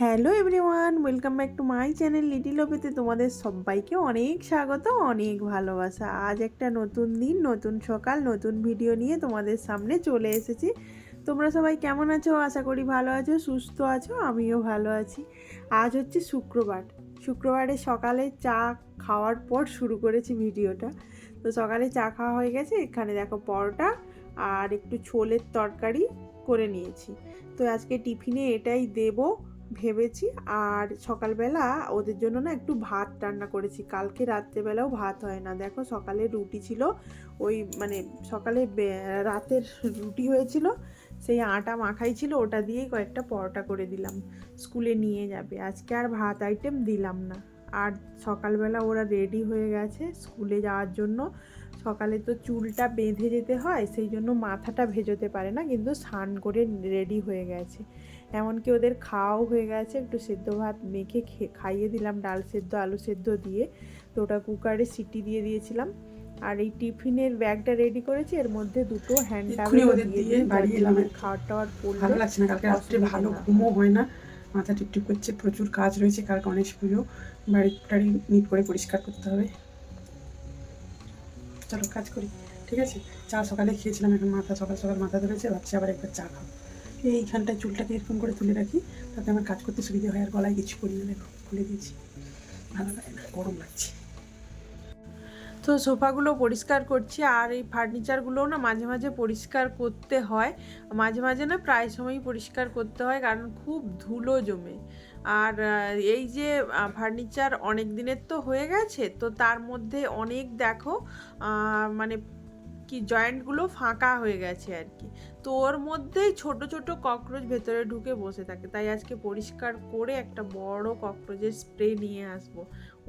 Hello everyone, welcome back to my channel little ওপেতে তোমাদের সবাইকে অনেক স্বাগত, অনেক ভালোবাসা। আজ একটা নতুন দিন, নতুন সকাল, নতুন ভিডিও নিয়ে তোমাদের সামনে চলে এসেছি। তোমরা সবাই কেমন আছো? আশা করি ভালো আছো, সুস্থ আছো, আমিও ভালো আছি। আজ হচ্ছে শুক্রবার। শুক্রবারে সকালে চা খাওয়ার পর শুরু করেছি ভিডিওটা। তো সকালে চা খাওয়া হয়ে গেছে, এখানে দেখো পরোটা আর একটু ছোলের তরকারি করে নিয়েছি। তো আজকে টিফিনে এটাই দেবো। ভেবেছি। আর সকালবেলা ওদের জন্য না একটু ভাত রান্না করেছি। কালকে রাত্রেবেলাও ভাত হয় না। দেখো সকালে রুটি ছিল। ওই মানে সকালে রাতের রুটি হয়েছিল। সেই আটা মাখাই ছিল। ওটা দিয়েই কয়েকটা পরোটা করে দিলাম। স্কুলে নিয়ে যাবে। আজকে আর ভাত আইটেম দিলাম না। আর সকালবেলা ওরা রেডি হয়ে গেছে স্কুলে যাওয়ার জন্য। সকালে তো চুলটা বেঁধে যেতে হয়। সেই জন্য মাথাটা ভেজোতে পারে না। কিন্তু স্নান করে রেডি হয়ে গেছে। এমনকি ওদের খাওয়াও হয়ে গেছে একটু সেদ্ধ ভাত মেখে খাইয়ে দিলাম ডাল সেদ্ধ আলু সেদ্ধ দিয়ে। তো ওটা কুকারে সিটি দিয়ে দিয়েছিলাম। আর এই টিফিনের ব্যাগটা রেডি করেছি এর মধ্যে দুটো হ্যান্ড টাওয়েল দিয়ে বাড়ি এলাম। খাওয়ার টাওয়ার ভালো লাগছে না কালকে রাত্রে ভালো ঘুমও হয় না মাথা টিপটিপ করছে প্রচুর কাজ রয়েছে কাল গণেশ পুজো। বাড়ি টাড়ি নিট করে পরিষ্কার করতে হবে। চলো কাজ করি ঠিক আছে? চা সকালে খেয়েছিলাম এখন মাথা সকাল সকাল মাথা ধরেছে ভাবছি আবার একবার চা খাও এইখানটায় চুলটাকে এরকম করে তুলে রাখি, তাতে আমার কাজ করতে সুবিধা হয় আর গলায় কিছু করি না খুলে দিয়েছি। ভালো লাগে না, গরম লাগছে। তো সোফাগুলো পরিষ্কার করছি, আর এই ফার্নিচারগুলোও না মাঝে মাঝে পরিষ্কার করতে হয়। মাঝে মাঝে না প্রায় সময়ই পরিষ্কার করতে হয়, কারণ খুব ধুলো জমে। আর এই যে ফার্নিচার অনেক দিনের তো হয়ে গেছে, তো তার মধ্যে অনেক দেখো মানে কি জয়েন্টগুলো ফাঁকা হয়ে গেছে আর কি। তো ওর মধ্যেই ছোট ছোট ককরোচ ভেতরে ঢুকে বসে থাকে। তাই আজকে পরিষ্কার করে একটা বড় ককরোচের স্প্রে নিয়ে আসব,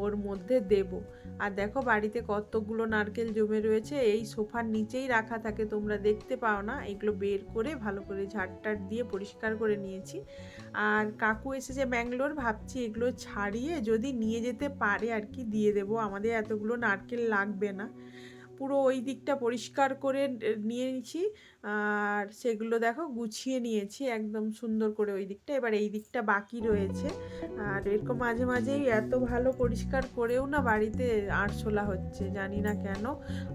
ওর মধ্যে দেব। আর দেখো বাড়িতে কতগুলো নারকেল জমে রয়েছে, এই সোফার নিচেই রাখা থাকে, তোমরা দেখতে পাও না। এগুলো বের করে ভালো করে ঝাড়টার দিয়ে পরিষ্কার করে নিয়েছি। আর কাকু এসেছে ব্যাঙ্গালোর, ভাবছি এগুলো ছাড়িয়ে যদি নিয়ে যেতে পারে আর কি, দিয়ে দেবো। আমাদের এতগুলো নারকেল লাগবে না। পুরো ওই দিকটা পরিষ্কার করে নিয়ে নিয়েছি। আর সেগুলো দেখো গুছিয়ে নিয়েছি একদম সুন্দর করে ওই দিকটা। এবার এই দিকটা বাকি রয়েছে। আর এরকম মাঝে মাঝেই এত ভালো পরিষ্কার করেও না বাড়িতে আরশোলা হচ্ছে জানি না কেন।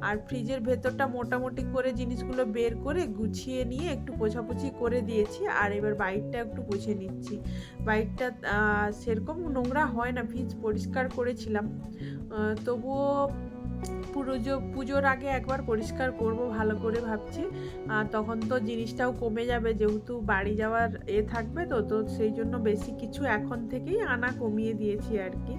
আর ফ্রিজের ভেতরটা মোটামুটি করে জিনিসগুলো বের করে গুছিয়ে নিয়ে একটু পোছাপুছি করে দিয়েছি। আর এবার বাইরটা একটু পুছে নিচ্ছি। বাইরটা আহ, সেরকম নোংরা হয় না ফ্রিজ পরিষ্কার করেছিলাম। তবুও পুজো পুজোর আগে একবার পরিষ্কার করব, ভালো করে ভাবছি। আর তখন তো জিনিসটাও কমে যাবে, যেহেতু বাড়ি যাওয়ার এ থাকবে তো তো সেই জন্য বেশি কিছু এখন থেকেই আনা কমিয়ে দিয়েছি আর কি।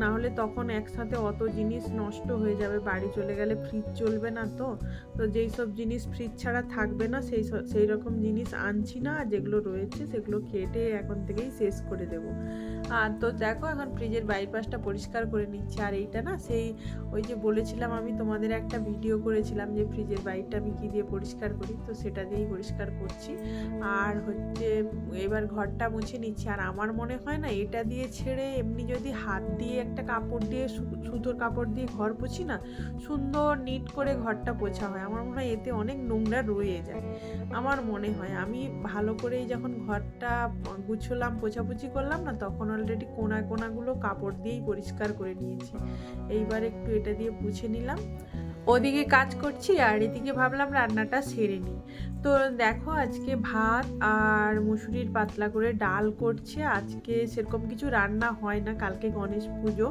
না হলে তখন একসাথে অত জিনিস নষ্ট হয়ে যাবে, বাড়ি চলে গেলে ফ্রিজ চলবে না তো। তো যেই সব জিনিস ফ্রিজ ছাড়া থাকবে না, সেই সেই রকম জিনিস আনছি না, আর যেগুলো রয়েছে সেগুলো কেটে এখন থেকেই শেষ করে দেবো। আর তো দেখো এখন ফ্রিজের বাইপাসটা পরিষ্কার করে নিচ্ছি, আর এইটা না সেই ওই যে বলেছিলাম আমি তোমাদের একটা ভিডিও করেছিলাম যে ফ্রিজের বাইরটা আমি কী দিয়ে পরিষ্কার করি, তো সেটা দিয়েই পরিষ্কার করছি। আর হচ্ছে, এবার ঘরটা মুছে নিচ্ছি, আর আমার মনে হয় না এটা দিয়ে ছেড়ে এমনি যদি হাত দিয়ে একটা কাপড় দিয়ে সুতোর কাপড় দিয়ে ঘর পুছি না, সুন্দর নিট করে ঘরটা পোছা হয়। আমার মনে হয় এতে অনেক নোংরা রয়ে যায়। আমার মনে হয়। আমি ভালো করেই যখন ঘরটা গুছলাম, পোছাপুছি করলাম না, তখন অলরেডি কোনা কোনাগুলো কাপড় দিয়েই পরিষ্কার করে নিয়েছি। এইবার একটু এটা দিয়ে পুছে নিলাম। ওদিকে কাজ করছি আর এদিকে ভাবলাম রান্নাটা সেরে নিই। তো দেখো আজকে ভাত আর মুসুরির পাতলা করে ডাল করছে। আজকে সেরকম কিছু রান্না হয় না। কালকে গণেশ পুজো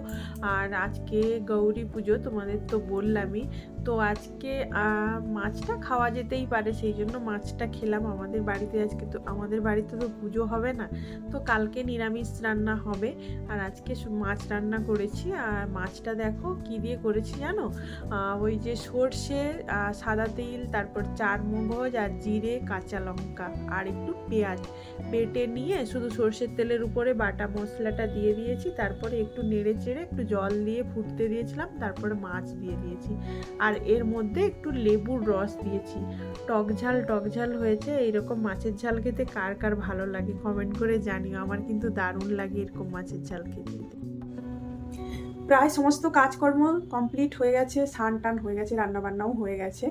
আর আজকে গৌরী পুজো তোমাদের তো বললামই। তো আজকে মাছটা খাওয়া যেতেই পারে, সেই জন্য মাছটা খেলাম আমাদের বাড়িতে আজকে তো, আমাদের বাড়িতে তো পুজো হবে না, তো কালকে নিরামিষ রান্না হবে, আর আজকে মাছ রান্না করেছি, আর মাছটা দেখো কি দিয়ে করেছি জানো? ওই যে সর্ষে সাদা তিল, তারপর চার মগজ, আর জিরে, কাঁচা লঙ্কা, আর একটু পেঁয়াজ বেটে নিয়ে শুধু সর্ষের তেলের উপরে বাটা মশলাটা দিয়ে দিয়েছি, তারপরে একটু নেড়ে চেড়ে একটু জল দিয়ে ফুটতে দিয়েছিলাম, তারপরে মাছ দিয়ে দিয়েছি, আর এর মধ্যে একটু লেবুর রস দিয়েছি। টক ঝাল টক ঝাল হয়েছে। এইরকম মাছের ঝাল খেতে কার কার ভালো লাগে কমেন্ট করে জানিও। আমার কিন্তু দারুণ লাগে এরকম মাছের ঝাল খেতে। প্রায় সমস্ত কাজকর্ম কমপ্লিট হয়ে গেছে স্নান টান হয়ে গেছে, রান্নাবান্নাও হয়ে গেছে।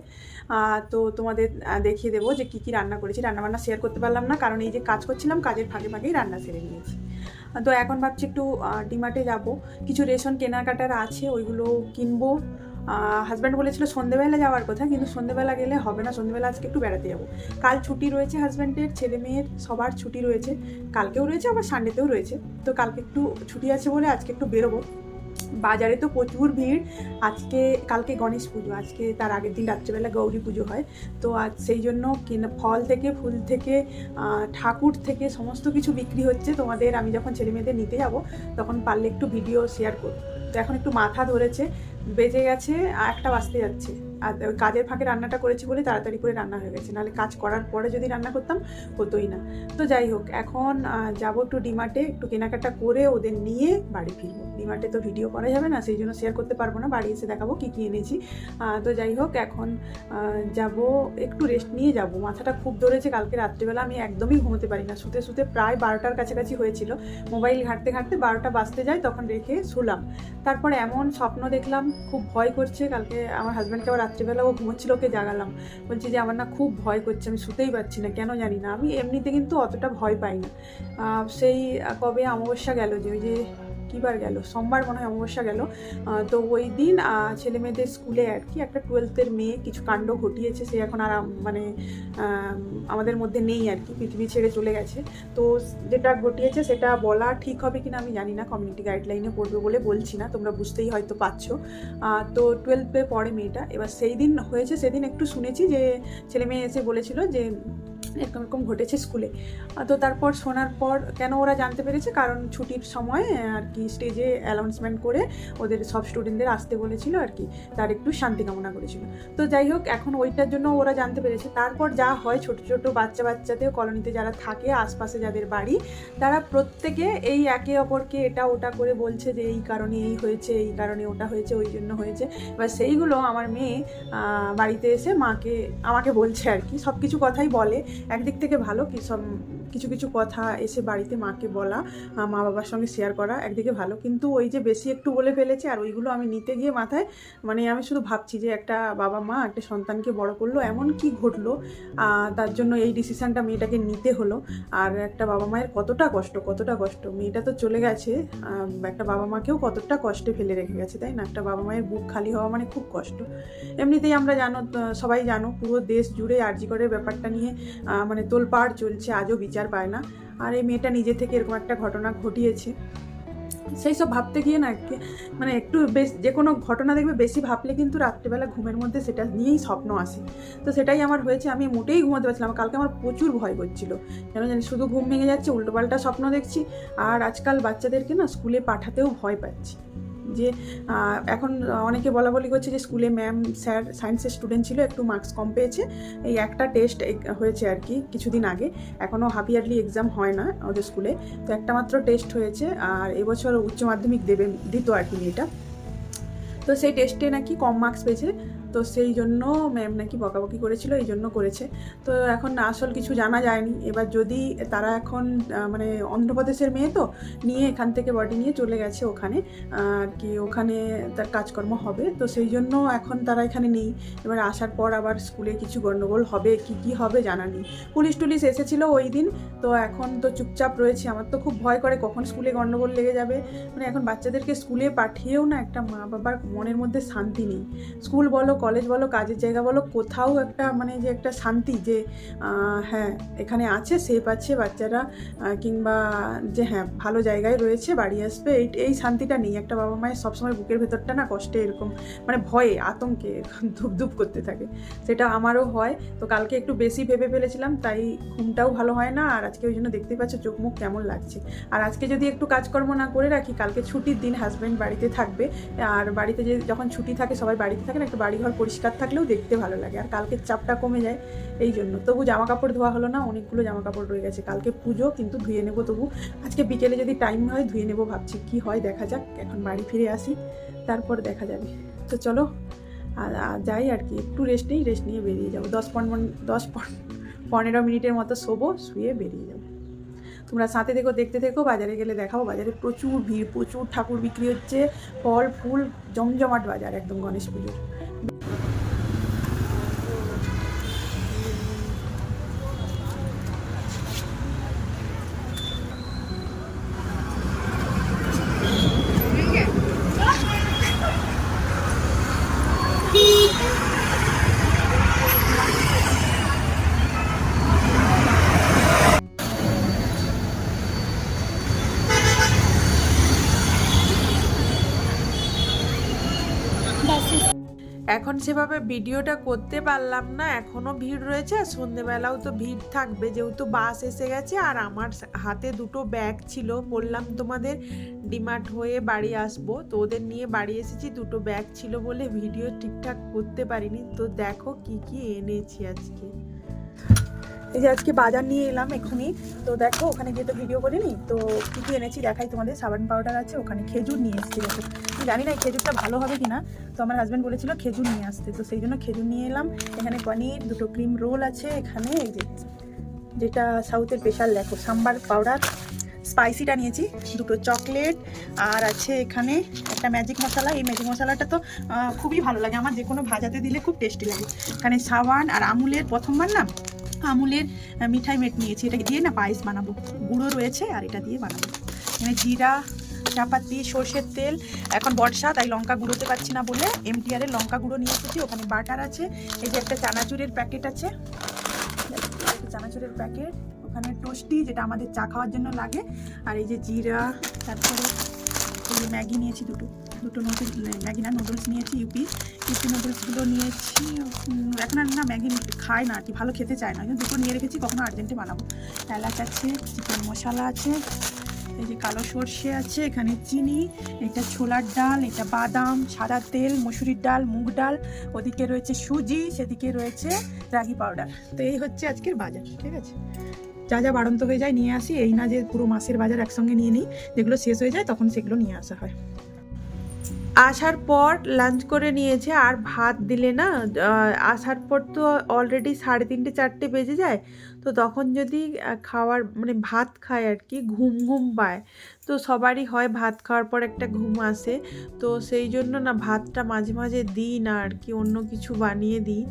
তো তোমাদের দেখিয়ে দেবো যে কী কী রান্না করেছি। রান্নাবান্না শেয়ার করতে পারলাম না, কারণ এই যে কাজ করছিলাম, কাজের ফাঁকে ফাঁকেই রান্না সেরে নিয়েছি। তো এখন ভাবছি একটু ডিমার্টে যাব। কিছু রেশন কেনাকাটার আছে, ওইগুলো কিনবো। হাজব্যান্ড বলেছিল সন্ধেবেলা যাওয়ার কথা, কিন্তু সন্ধেবেলা গেলে হবে না, সন্ধেবেলা আজকে একটু বেড়াতে যাব। কাল ছুটি রয়েছে হাজব্যান্ডের ছেলে মেয়ের, সবার ছুটি রয়েছে। কালকেও রয়েছে, আবার সানডেতেও রয়েছে। তো কালকে একটু ছুটি আছে বলে আজকে একটু বেরোবো। বাজারে তো প্রচুর ভিড়। আজকে, কালকে গণেশ পুজো, আজকে তার আগের দিন রাত্রেবেলা গৌরী পুজো হয়। তো আজ সেই জন্য কিনা ফল থেকে, ফুল থেকে ঠাকুর থেকে সমস্ত কিছু বিক্রি হচ্ছে। তোমাদের আমি যখন ছেলে মেয়েদের নিতে যাব, তখন পারলে একটু ভিডিও শেয়ার করব। এখন একটু মাথা ধরেছে বেজে গেছে একটা বাজতে যাচ্ছে। কাজের ফাঁকে রান্নাটা করেছি বলে তাড়াতাড়ি করে রান্না হয়ে গেছে। নাহলে কাজ করার পরে যদি রান্না করতাম, হতোই না। তো যাই হোক, এখন যাব একটু ডিমার্টে একটু কেনাকাটা করে ওদের নিয়ে বাড়ি ফিরবো। ডিমার্টে তো ভিডিও করা যাবে না, সেই জন্য শেয়ার করতে পারব না, বাড়ি এসে দেখাবো কী কী এনেছি। তো যাই হোক, এখন যাব, একটু রেস্ট নিয়ে যাব। মাথাটা খুব ধরেছে, কালকে রাত্রিবেলা আমি একদমই ঘুমোতে পারি না। শুতে শুতে প্রায় বারোটার কাছাকাছি হয়েছিল। মোবাইল ঘাঁটতে ঘাঁটতে বারোটা বাজতে যায়, তখন রেখে শুলাম। তারপর এমন স্বপ্ন দেখলাম, খুব ভয় করছে, কালকে আমার হাজব্যান্ডকে আবার রাত্রিবেলা ও ঘুমোচ্ছিল ওকে জাগালাম। বলছি যে, আমার না খুব ভয় করছে, আমি শুতেই পারছি না, কেন জানি না? আমি এমনিতে কিন্তু অতটা ভয় পাই না। সেই কবে অমাবস্যা গেল যে, ওই যে কিবার গেল, সোমবার মনে হয় অমাবস্যা গেল। তো ওই দিন ছেলে মেয়েদের স্কুলে আর কি একটা টুয়েলথের মেয়ে কিছু কাণ্ড ঘটিয়েছে, সে এখন আর মানে আমাদের মধ্যে নেই আর কি, পৃথিবী ছেড়ে চলে গেছে। তো যেটা ঘটিয়েছে সেটা বলা ঠিক হবে কিনা আমি জানি না কমিউনিটি গাইডলাইনে পড়বে বলে বলছি না, তোমরা বুঝতেই হয়তো পাচ্ছ তো টুয়েলভে পড়ে মেয়েটা, এবার সেই দিন হয়েছে, সেদিন একটু শুনেছি যে ছেলে মেয়ে এসে বলেছিল যে এরকম এরকম ঘটেছে স্কুলে। তো তারপর শোনার পর কেন ওরা জানতে পেরেছে? কারণ ছুটির সময় আর কি স্টেজে অ্যানাউন্সমেন্ট করে ওদের সব স্টুডেন্টদের আসতে বলেছিল আর কি। তার একটু শান্তি কামনা করেছিল। তো যাই হোক, এখন ওইটার জন্য ওরা জানতে পেরেছে। তারপর যা হয়, ছোট ছোট বাচ্চা বাচ্চাদের কলোনিতে যারা থাকে, আশপাশে যাদের বাড়ি, তারা প্রত্যেকে এই একে অপরকে এটা ওটা করে বলছে যে এই কারণে এই হয়েছে, এই কারণে ওটা হয়েছে, ওই জন্য হয়েছে। এবার সেইগুলো আমার মেয়ে বাড়িতে এসে মাকে, আমাকে বলছে আর কি। সব কিছু কথাই বলে। একদিক থেকে ভালো কি সব কিছু কিছু কথা এসে বাড়িতে মাকে বলা মা বাবার সঙ্গে শেয়ার করা একদিকে ভালো। কিন্তু ওই যে বেশি একটু বলে ফেলেছে আর ওইগুলো আমি নিতে গিয়ে মাথায় মানে আমি শুধু ভাবছি যে একটা বাবা মা, একটা সন্তানকে বড় করল, এমন কি ঘটলো তার জন্য এই ডিসিশনটা মেয়েটাকে নিতে হলো। আর একটা বাবা মায়ের কতটা কষ্ট কতটা কষ্ট। মেয়েটা তো চলে গেছে একটা বাবা মাকেও কতটা কষ্টে ফেলে রেখে গেছে, তাই না? একটা বাবা মায়ের বুক খালি হওয়া মানে খুব কষ্ট। এমনিতেই আমরা জানো সবাই জানো, পুরো দেশ জুড়ে আরজিকরের ব্যাপারটা নিয়ে মানে তোলপাড় চলছে, আজও বিচার পায় না। আর এই মেয়েটা নিজে থেকে এরকম একটা ঘটনা ঘটিয়েছে। সেই সব ভাবতে গিয়ে না মানে একটু বেশ, যে কোনো ঘটনা দেখবে বেশি ভাবলে কিন্তু রাত্রিবেলা ঘুমের মধ্যে সেটা নিয়েই স্বপ্ন আসে। তো সেটাই আমার হয়েছে, আমি মোটেই ঘুমাতে পারছিলাম কালকে আমার প্রচুর ভয় করছিল। কেন জানি শুধু ঘুম ভেঙে যাচ্ছে, উল্টোপাল্টা স্বপ্ন দেখছি। আর আজকাল বাচ্চাদেরকে না স্কুলে পাঠাতেও ভয় পাচ্ছি। যে এখন অনেকে বলা বলি করছে যে স্কুলে ম্যাম, স্যার, সায়েন্সের স্টুডেন্ট ছিল, একটু মার্কস কম পেয়েছে। এই একটা টেস্ট হয়েছে আর কি কিছুদিন আগে। এখনও হাফ ইয়ারলি এক্সাম হয় না ওদের স্কুলে। তো একটা মাত্র টেস্ট হয়েছে আর এবছর উচ্চ মাধ্যমিক দেবে, দিত আর কি মেয়েটা। তো সেই টেস্টে নাকি কম মার্কস পেয়েছে। তো সেই জন্য ম্যাম নাকি বকাবকি করেছিল, এই জন্য করেছে। তো এখন আসল কিছু জানা যায়নি। এবার যদি তারা এখন মানে অন্ধ্রপ্রদেশের মেয়ে তো, নিয়ে এখান থেকে বডি নিয়ে চলে গেছে ওখানে, আর কি ওখানে তার কাজকর্ম হবে। তো সেই জন্য এখন তারা এখানে নেই। এবার আসার পর আবার স্কুলে কিছু গণ্ডগোল হবে, কি কি হবে জানা নেই। পুলিশ টুলিশ এসেছিল ওই দিন, তো এখন তো চুপচাপ রয়েছে। আমার তো খুব ভয় করে কখন স্কুলে গণ্ডগোল লেগে যাবে। মানে এখন বাচ্চাদেরকে স্কুলে পাঠিয়েও না একটা মা বাবার মনের মধ্যে শান্তি নেই। স্কুল বলো কলেজ বলো, কাজের জায়গা বলো, কোথাও একটা মানে যে একটা শান্তি যে হ্যাঁ এখানে আছে সেফ আছে, বাচ্চারা কিংবা যে হ্যাঁ ভালো জায়গায় রয়েছে, বাড়ি আসবে, এই এই শান্তিটা নেই। একটা বাবা মায়ের সবসময় বুকের ভেতরটা না কষ্টে এরকম মানে ভয়ে, আতঙ্কে ধুপ ধুপ করতে থাকে। সেটা আমারও হয়। তো কালকে একটু বেশি ভেবে ফেলেছিলাম, তাই ঘুমটাও ভালো হয় না। আর আজকে ওই জন্য দেখতে পাচ্ছ, চোখ মুখ কেমন লাগছে। আর আজকে যদি একটু কাজকর্ম না করে রাখি, কালকে ছুটির দিন হাজব্যান্ড বাড়িতে থাকবে। আর বাড়িতে যে, যখন ছুটি থাকে, সবাই বাড়িতে থাকে না, একটু বাড়িঘর পরিষ্কার থাকলেও দেখতে ভালো লাগে। আর কালকে চাপটা কমে যায় এই জন্য। তবু জামা কাপড় ধোয়া হলো না, অনেকগুলো জামা কাপড় রয়ে গেছে। কালকে পুজো, কিন্তু ধুয়ে নেব তবু। আজকে বিকেলে যদি টাইম হয় ধুয়ে নেব ভাবছি, কি হয় দেখা যাক। এখন বাড়ি ফিরে আসি, তারপর দেখা যাবে। তো চলো যাই আর কি, একটু রেস্ট নেই রেস্ট নিয়ে বেরিয়ে যাব। দশ পনেরো দশ পন- পনেরো মিনিটের মতো শোবো, শুয়ে বেরিয়ে যাব। তোমরা সাথে দেখো দেখতে থেকো, বাজারে গেলে দেখাবো। বাজারে প্রচুর ভিড়, প্রচুর ঠাকুর বিক্রি হচ্ছে, ফল, ফুল, জমজমাট বাজার একদম গণেশ পুজোর। এখন সেভাবে ভিডিওটা করতে পারলাম না এখনও ভিড় রয়েছে আর সন্ধেবেলাও তো ভিড় থাকবে। যেহেতু বাস এসে গেছে আর আমার হাতে দুটো ব্যাগ ছিল, বললাম তোমাদের ডিমার্ট হয়ে বাড়ি আসব। তো ওদের নিয়ে বাড়ি এসেছি, দুটো ব্যাগ ছিল বলে ভিডিও ঠিকঠাক করতে পারিনি। তো দেখো কি কি এনেছি আজকে। এই যে আজকে বাজার নিয়ে এলাম এক্ষুনি। তো দেখো, ওখানে গিয়ে তো ভিডিও করিনি। তো কী কী এনেছি দেখাই তোমাদের। সাবান পাউডার আছে, ওখানে খেজুর নিয়ে এসেছি দেখো। আমি জানি না খেজুরটা ভালো হবে কিনা। তো আমার হাজব্যান্ড বলেছিল খেজুর নিয়ে আসতে। তো সেই জন্য খেজুর নিয়ে এলাম। এখানে পনির, দুটো ক্রিম রোল আছে এখানে, এই যে যেটা সাউথের স্পেশাল দেখো সাম্বার পাউডার স্পাইসিটা নিয়েছি, দুটো চকলেট আর আছে এখানে একটা ম্যাজিক মশলা এই ম্যাজিক মশলাটা তো খুবই ভালো লাগে। আমার যে কোনো ভাজাতে দিলে খুব টেস্টি লাগে। এখানে সাবান আর আমুলের প্রথমবার না আমুলের মিঠাই মেট নিয়েছি। এটা দিয়ে না পায়েস বানাবো। গুঁড়ো রয়েছে আর এটা দিয়ে বানাবো। এখানে জিরা, চাপাতি, সর্ষের তেল, এখন বর্ষা, তাই লঙ্কা গুঁড়োতে পারছি না বলে এমটিআর এর লঙ্কা গুঁড়ো নিয়ে এসেছি ওখানে বাটার আছে। এই যে একটা চানাচুরের প্যাকেট আছে। চানাচুরের প্যাকেট, ওখানে টোস্টি, যেটা আমাদের চা খাওয়ার জন্য লাগে। আর এই যে জিরা, তারপরে ম্যাগি নিয়েছি দুটো। দুটো নুডলস ম্যাগি না নুডলস নিয়েছি ইউপি ইউপি নুডলসগুলো নিয়েছি এখন আর না ম্যাগি খায় না আর কি, ভালো খেতে চায় না। দুটো নিয়ে রেখেছি, কখনো আর্জেন্টে বানাবো। এলাচ আছে, চিকেন মশলা আছে, এই যে কালো সর্ষে আছে, এখানে চিনি, এটা ছোলার ডাল, এটা বাদাম, সাদা তেল, মসুরির ডাল, মুগ ডাল, ওদিকে রয়েছে সুজি, সেদিকে রয়েছে রাগি পাউডার তো এই হচ্ছে আজকের বাজার, ঠিক আছে? যা যা বাড়ন্ত হয়ে যায় নিয়ে আসি, এই না যে পুরো মাসের বাজার একসঙ্গে নিয়ে নিই, যেগুলো শেষ হয়ে যায় তখন সেগুলো নিয়ে আসা হয়। আসার পর লাঞ্চ করে নিয়েছে, আর ভাত দিলে না আসার পর তো অলরেডি সাড়ে তিনটে, চারটে বেজে যায়। তো তখন যদি খাওয়ার মানে ভাত খায় আর কি ঘুম ঘুম পায়, তো সবারই হয় ভাত খাওয়ার পর একটা ঘুম আসে। তো সেই জন্য না ভাতটা মাঝে মাঝে দিই না আর কি অন্য কিছু বানিয়ে দিই।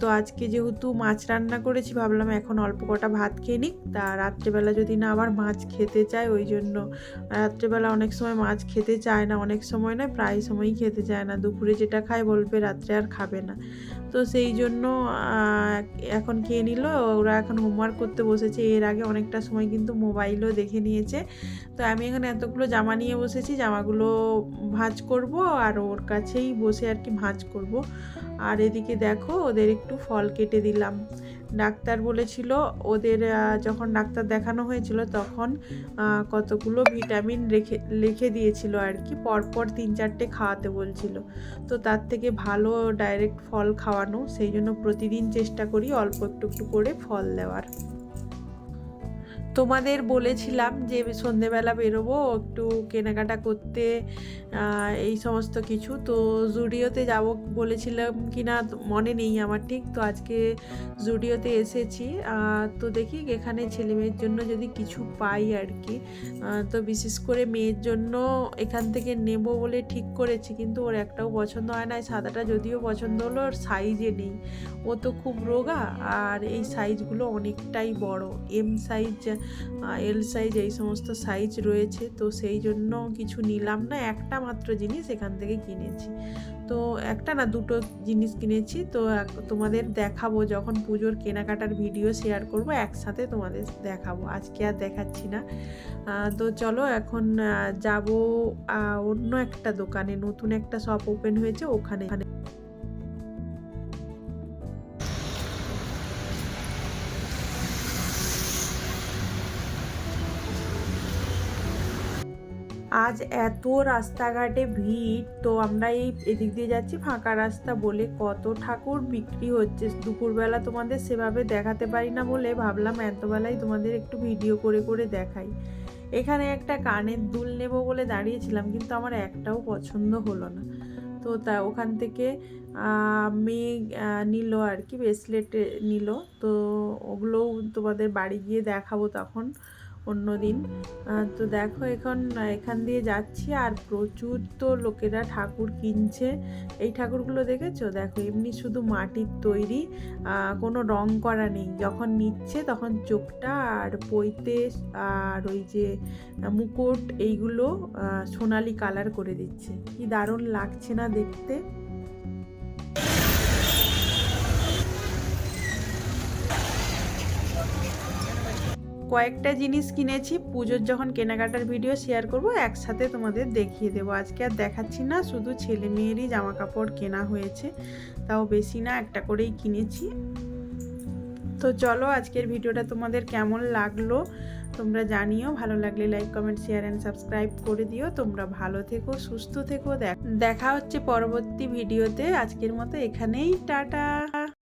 তো আজকে যেহেতু মাছ রান্না করেছি, ভাবলাম এখন অল্প কটা ভাত খেয়ে নিক। তা রাত্রেবেলা যদি না আবার মাছ খেতে চায়, ওই জন্য রাত্রেবেলা অনেক সময় মাছ খেতে চায় না, অনেক সময় না প্রায় সময়ই খেতে চায় না। দুপুরে যেটা খায় বলবে, রাত্রে আর খাবে না। তো সেই জন্য এখন খেয়ে নিল। ওরা এখন হোমওয়ার্ক করতে বসেছে। এর আগে অনেকটা সময় কিন্তু মোবাইলও দেখে নিয়েছে। তো আমি এখন এতগুলো জামা নিয়ে বসেছি। জামাগুলো ভাঁজ করব আর ওর কাছেই বসে আর কি ভাঁজ করব। আর এদিকে দেখো, ওদের একটু ফল কেটে দিলাম। ডাক্তার বলেছিল, ওদের যখন ডাক্তার দেখানো হয়েছিল তখন কতগুলো ভিটামিন রেখে, লিখে দিয়েছিল আর কি, পরপর তিন চারটে খাওয়াতে বলছিল। তো তার থেকে ভালো ডাইরেক্ট ফল খাওয়ানো, সেই জন্য প্রতিদিন চেষ্টা করি অল্প একটু একটু করে ফল দেওয়ার। তোমাদের বলেছিলাম যে সন্ধেবেলা বেরোবো একটু কেনাকাটা করতে এই সমস্ত কিছু। তো জুডিওতে যাব বলেছিলাম কি না মনে নেই আমার ঠিক। তো আজকে জুডিওতে এসেছি। তো দেখি এখানে ছেলে মেয়ের জন্য যদি কিছু পাই আর কি। তো বিশেষ করে মেয়ের জন্য এখান থেকে নেব বলে ঠিক করেছি, কিন্তু ওর একটাও পছন্দ হয় না। সাদাটা যদিও পছন্দ হলো, ওর সাইজে নেই। ও তো খুব রোগা, আর এই সাইজগুলো অনেকটাই বড়। এম সাইজ এল সাইজ এই সমস্ত সাইজ রয়েছে, তো সেই জন্য কিছু নিলাম না। একটা মাত্র জিনিস এখান থেকে কিনেছি। তো একটা না, দুটো জিনিস কিনেছি। তো তোমাদের দেখাবো, যখন পুজোর কেনাকাটার ভিডিও শেয়ার করব, একসাথে তোমাদের দেখাবো। আজকে আর দেখাচ্ছি না। তো চলো এখন যাব অন্য একটা দোকানে। নতুন একটা শপ ওপেন হয়েছে, ওখানে। আজ এত রাস্তাঘাটে ভিড়, তো আমরা এই এদিক দিয়ে যাচ্ছি ফাঁকা রাস্তা বলে। কত ঠাকুর বিক্রি হচ্ছে। দুপুরবেলা তোমাদের সেভাবে দেখাতে পারি না বলে ভাবলাম এতবেলায় তোমাদের একটু ভিডিও করে করে দেখাই। এখানে একটা কানের দুল নেব বলে দাঁড়িয়েছিলাম, কিন্তু আমার একটাও পছন্দ হলো না। তো তা ওখান থেকে মেয়ে নিল আর কি ব্রেসলেট নিল। তো ওগুলোও তোমাদের বাড়ি গিয়ে দেখাবো তখন। অন্য দিন। তো দেখো এখন এখান দিয়ে যাচ্ছি আর প্রচুর তো লোকেরা ঠাকুর কিনছে। এই ঠাকুরগুলো দেখেছ? দেখো, এমনি শুধু মাটির তৈরি কোনো রং করা নেই। যখন নিচ্ছে তখন চোখটা আর পইতে আর ওই যে মুকুট এইগুলো সোনালি কালার করে দিচ্ছে। কি দারুণ লাগছে না দেখতে। কয়েকটা জিনিস কিনেছি, পুজোর যখন কেনাকাটার ভিডিও শেয়ার করব, একসাথে তোমাদের দেখিয়ে দেবো। আজকে আর দেখাচ্ছি না, শুধু ছেলে মেয়েরই জামা কাপড় কেনা হয়েছে, তাও বেশি না, একটা করেই কিনেছি। তো চলো, আজকের ভিডিওটা তোমাদের কেমন লাগল, তোমরা জানিও। ভালো লাগলে like comment share and subscribe করে দিও। তোমরা ভালো থেকো, সুস্থ থেকো। দেখ- হচ্ছে পরবর্তী ভিডিওতে আজকের মতো এখানেই, টাটা।